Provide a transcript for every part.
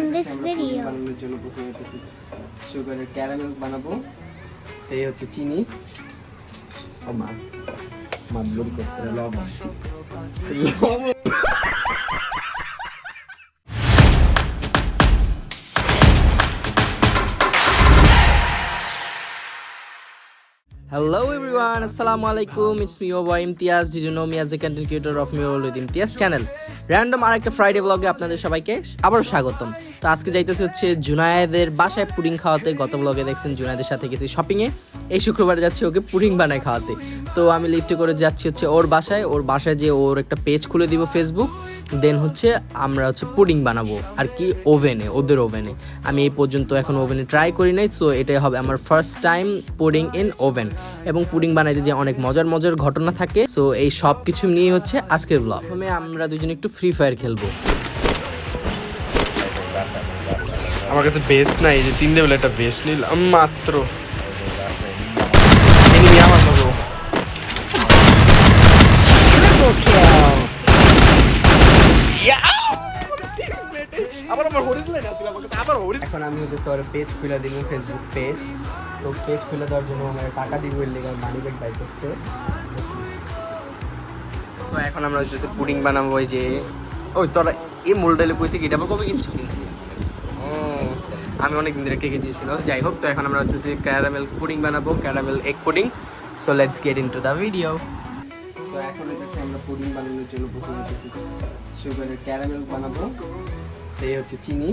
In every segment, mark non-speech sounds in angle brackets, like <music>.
in this video. বানানোর জন্য প্রথমে হচ্ছে সুগারের ক্যারামেল বানাবো তো এই হচ্ছে চিনি ও মা মা ব্লুর করতে লবণ লবণ Hello everyone, Assalamu alaikum. It's me, your boy Imtiaz. Did you know me as the content creator of me with Imtiaz channel? Random আরেকটা ফ্রাইডে ব্লগে আপনাদের সবাইকে আবারও স্বাগতম তো আজকে যাইতেছে হচ্ছে জুনায়েদের বাসায় পুডিং খাওয়াতে। গত ব্লগে দেখছেন জুনায়েদের সাথে গেছি শপিংয়ে এই শুক্রবারে যাচ্ছি ওকে পুডিং বানায় খাওয়াতে। তো আমি লিফটে করে যাচ্ছি হচ্ছে ওর বাসায়। ওর বাসায় যে ওর একটা পেজ খুলে দিব ফেসবুক দেন হচ্ছে আমরা হচ্ছে পুডিং বানাবো। আর কি ওভেনে ওদের ওভেনে আমি এই পর্যন্ত এখন ওভেনে ট্রাই করি নাই সো এটাই হবে আমার first time pudding in oven এবং পুডিং বানাইতে যে অনেক মজার মজার ঘটনা থাকে সো এই সব কিছু নিয়ে হচ্ছে আজকের ব্লগ প্রথমে আমরা দুজন একটু ফ্রি ফায়ার খেলব। আমার কাছে বেস্ট নাই এই যে তিন লেভেল একটা বেস্ট নিলাম মাত্র। এনিমি আমার লোক আবার আমার হরিজলাই না আমার কাছে আবার হরিজ এখন আমি পেজ খুলে দিব ফেসবুক পেজ তো পেজ খুলে দেওয়ার জন্য আমার টাকা দিব এর লেগে মানি ব্যাগ বাই করছে। তো এখন আমরা হচ্ছে পুডিং বানাবো ওই যে ওই তোরা এই মোলডালে কই থেকে? এটা আবার কবে কিনছিস ও, আমি অনেক দিন ধরে কে গেছিল যাই হোক, তো এখন আমরা হচ্ছে ক্যারামেল পুডিং বানাবো, caramel egg pudding. So let's get into the video so এখন হচ্ছে আমরা পুডিং বানানোর জন্য প্রথমে সুগারের ক্যারামেল বানাবো। তো এই হচ্ছে চিনি।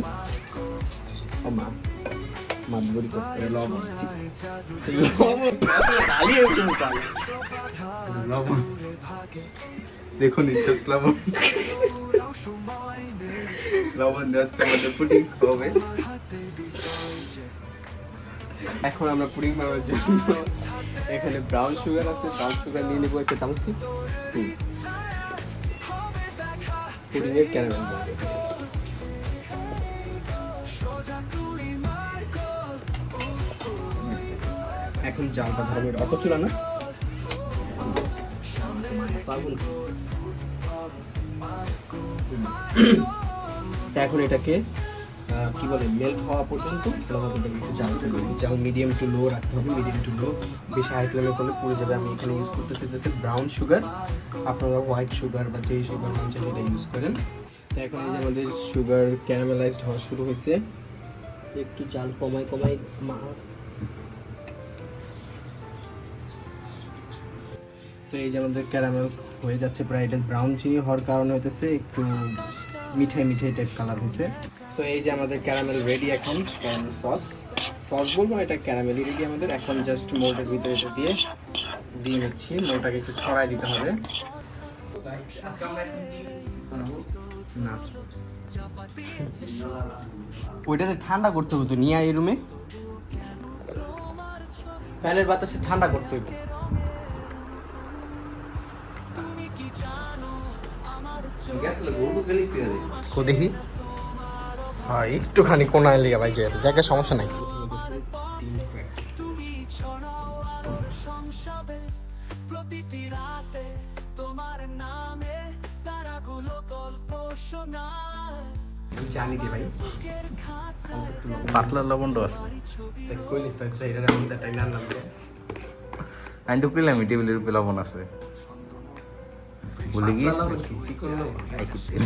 ও মা মা বুড়ি করতে দেখুন লবণ। লবণ পুটিং হবে। এখন আমরা পুডিং বানানোর জন্য এখানে ব্রাউন সুগার আছে ব্রাউন সুগার নিয়ে নেব একটা চামচ পুডিং এর ক্যারামেল এখন জালটা ধরবো পারব না। <coughs> তা এখন এটাকে কি বলে মেল্ট হওয়া পর্যন্ত ভালোভাবে হবে। যেমন মিডিয়াম টু লো রাখতে হবে মিডিয়াম টু লো বেশি হাই ফ্লেমে করলে পুড়ে যাবে। আমি এখানে ইউজ করতে চাইতেছি ব্রাউন সুগার আপনারা হোয়াইট সুগার বা যেই সুগার মন সেটা ইউজ করেন। তো এখন এই যে আমাদের সুগার ক্যারামেলাইজড হওয়া শুরু হয়েছে। একটু জাল কমাই কমাই তো এই যে আমাদের ক্যারামেল হয়ে যাচ্ছে এটা ব্রাউন চিনি হওয়ার কারণে হইতেছে একটু মিঠাই মিঠাই টাইপ কালার হয়েছে সো এই যে আমাদের ক্যারামেল রেডি এখন ক্যারামেল সস সস বলব এটা ক্যারামেলই রেডি আমাদের। এখন জাস্ট মোল্ডের ভিতরে এটা দিয়ে দিয়ে নিচ্ছি। মোলটাকে একটু ছড়াই দিতে হবে। ওইটাতে ঠান্ডা করতে হতো নিয়ে এই রুমে ফ্যানের বাতাসে ঠান্ডা করতে হইব কো দেখি। হ্যাঁ একটুখানি কোনায় লেগে ভাই আছে জায়গায় সমস্যা নাই। জানি রে ভাই। পাতলা লবণটা আছে। দেখ কইলি তো নাম নাম আমি তো কইলাম টেবিলের উপরে লবণ আছে। ভুলে গিয়েছি লবণ কি? চিকন লবণ? একই তেল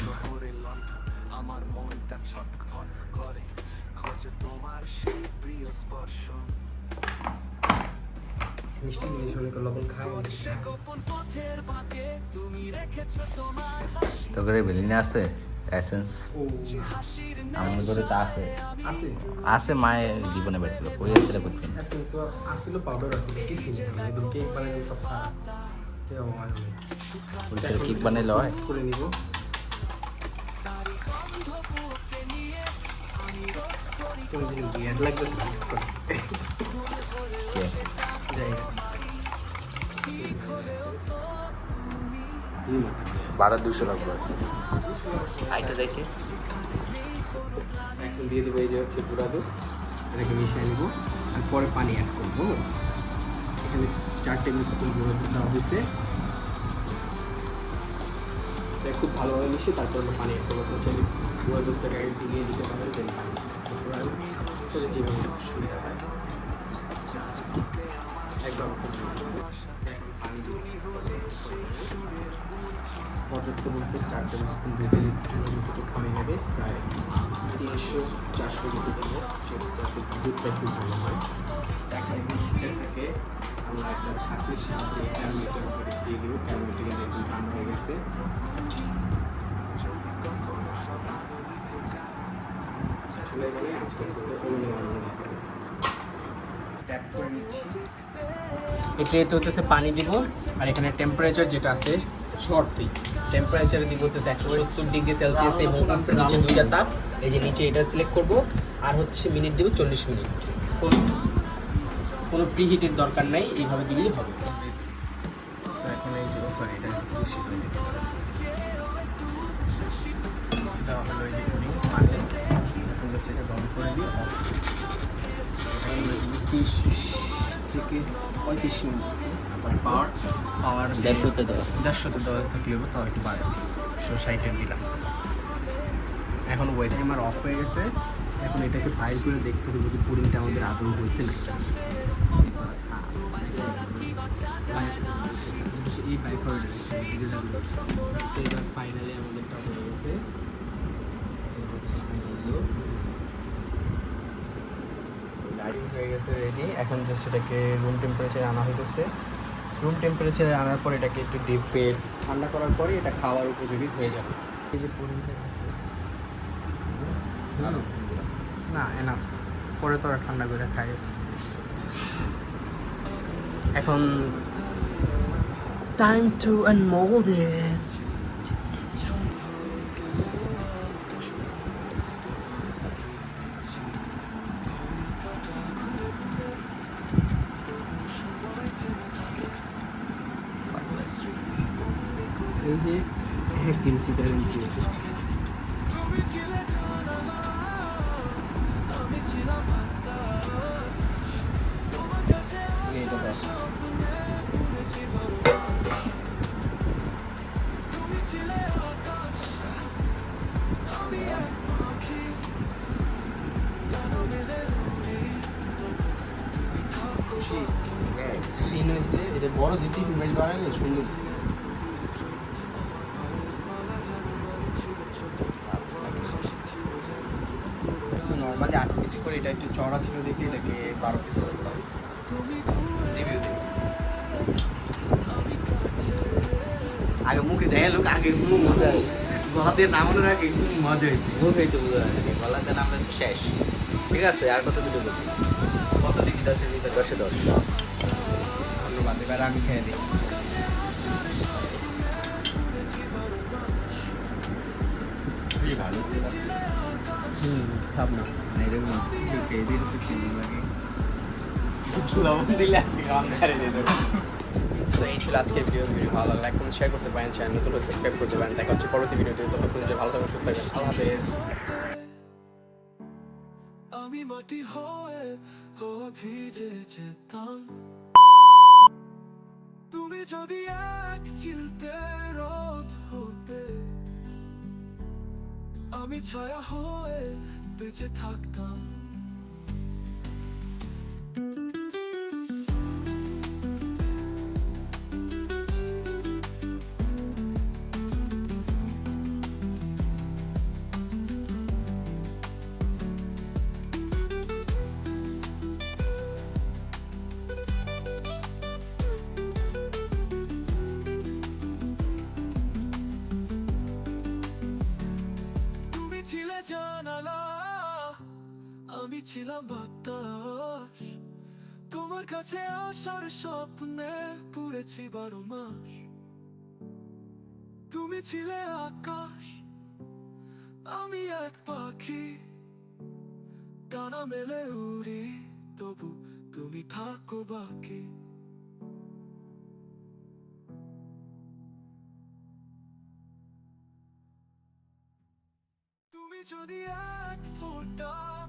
মিষ্টি জিনিস অনেক লবণ খাওয়া তো বেলিনে আছে এসেন্স আমার ঘরে তা আছে আছে মায়ের জীবনে বের করল কই আসলে পাউডার আছে কি কিনে একদম কেক বানাই সব সারা আমার পুলিশের কেক বানাইলে হয় করে নিব বারো দুশো লাগবে। আইতে যাইতে। এখন দিয়ে দেবো এই যে হচ্ছে গুঁড়া দুধ। এটাকে মিশিয়ে নেব। আর পরে পানি অ্যাড করব। এখানে চার টেবিল স্পুন গুঁড়ো দিতে হবে হয়েছে খুব ভালোভাবে মিশিয়ে তারপর আমরা পানি অ্যাড করব। চাইলে গুঁড়ো দুধটাকে আগে গুলিয়ে দিতে পারেন, দেন পানি করে যেভাবে সুবিধা হয়। একদম পানি দিয়ে then টেবিল স্পুন ভেজে দুটো কমে যাবে প্রায় তিনশো চারশো লিটার দেবো যাতে দুধটা একটু ভালো হয়। তারপরে মিক্সচারটাকে আমরা একটা ছাঁকের সাহায্যে ক্যারামেলটার উপরে দিয়ে দেবো। ক্যারামেলটা কিন্তু একদম ঠান্ডা হয়ে গেছে। চলে গেলে আজকে অন্য বানানো ট্যাপ করে নিচ্ছি। এটাতে হতেছে পানি দিব, আর এখানে টেম্পারেচার যেটা আছে শর্টই টেম্পারেচার দিব হচ্ছে একশো সত্তর ডিগ্রি সেলসিয়াস এবং নিচে দুইটা তাপ। এই যে নিচে এটা সিলেক্ট করব, আর হচ্ছে মিনিট দিব চল্লিশ মিনিট। কোন, কোনো প্রিহিটের দরকার নাই, এইভাবে দিলেই হবে। এখন এই যে সরি এটা খুশি হলো এই যে করে দিই থেকে পঁয়ত্রিশ মিনিট দিচ্ছি পাওয়ার পাওয়ার দেড়শোতে দেওয়া দেড়শোতে দেওয়া থাকলে তাও একটু বাড়ে। সো সাইটের দিলাম এখন ওয়েট টাইমার অফ হয়ে গেছে। এখন এটাকে ফাইল করে দেখতে হবে যে পুডিংটা আমাদের আদৌ হয়েছে না। এই বাইর করে এবার ফাইনালি আমাদেরটা হয়ে গেছে। এই হচ্ছে ফাইনাল হয়ে গেছে রেডি এখন জাস্ট এটাকে রুম টেম্পারেচারে আনা হইতেছে। রুম টেম্পারেচারে আনার পর এটাকে একটু ডিপ ঠান্ডা করার পরে এটা খাওয়ার উপযোগী হয়ে যাবে। এই যে আছে। না এনাফ পরে তোরা ঠান্ডা করে খাইস। এখন টাইম টু আনমোল্ড ইট যে ইঞ্চি দেড় ইঞ্চি আছে। এটা বড় টিফিন বেশ বানালে সুন্দর। নর্মালি আট পিসি করে এটা একটু চড়া ছিল দেখে এটাকে বারো পিস করলাম রিভিউ দিই আগে মুখে যাই লোক আগে মুখ মজা হয়েছে। গলা দিয়ে নামানোর আগে খুব মজা হয়েছে। মুখেই তো বোঝা যায় না গলাতে নামলে তো শেষ। ঠিক আছে আর কত ভিডিও করবি? কত দেখি? দশের ভিতরে। দশে দশ। ধন্যবাদ এবার আমি খেয়ে দিই ভালো হুম খাব না এরকম খেয়ে দিলে তো কেমন লাগে লবণ দিলে আজকে খাওয়া মেরে দিয়ে দেবো তো এই ছিল আজকের ভিডিও ভিডিও ভালো লাগলে লাইক কমেন্ট শেয়ার করতে পারেন চ্যানেল নতুন সাবস্ক্রাইব করতে পারেন দেখা হচ্ছে পরবর্তী ভিডিওতে ততক্ষণ যে ভালো থাকবেন সুস্থ থাকবেন আল্লাহ হাফেজ আমি মাটি হয়ে হওয়া ভিজে যেতাম তুমি যদি এক চিলতে রোদ হতে আমি ছায়া হয়ে বেঁচে থাকতাম। ছিলাম বাতাস। তোমার কাছে আসার স্বপ্নে পুড়েছি বারো মাস। তুমি ছিলে আকাশ, আমি এক পাখি। ডানা মেলে উড়ি, তবু তুমি থাকো বাকি। যদি এক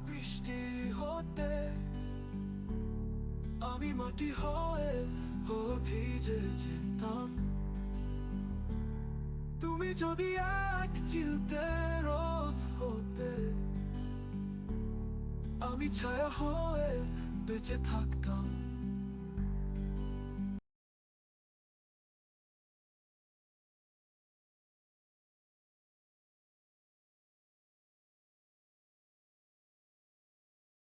বৃষ্টি হতে আমি মাটি হয়ে ও ভিজে যেতাম। তুমি যদি এক চিলতে রোদ হতে আমি ছায়া হয়ে বেঁচে থাকতাম।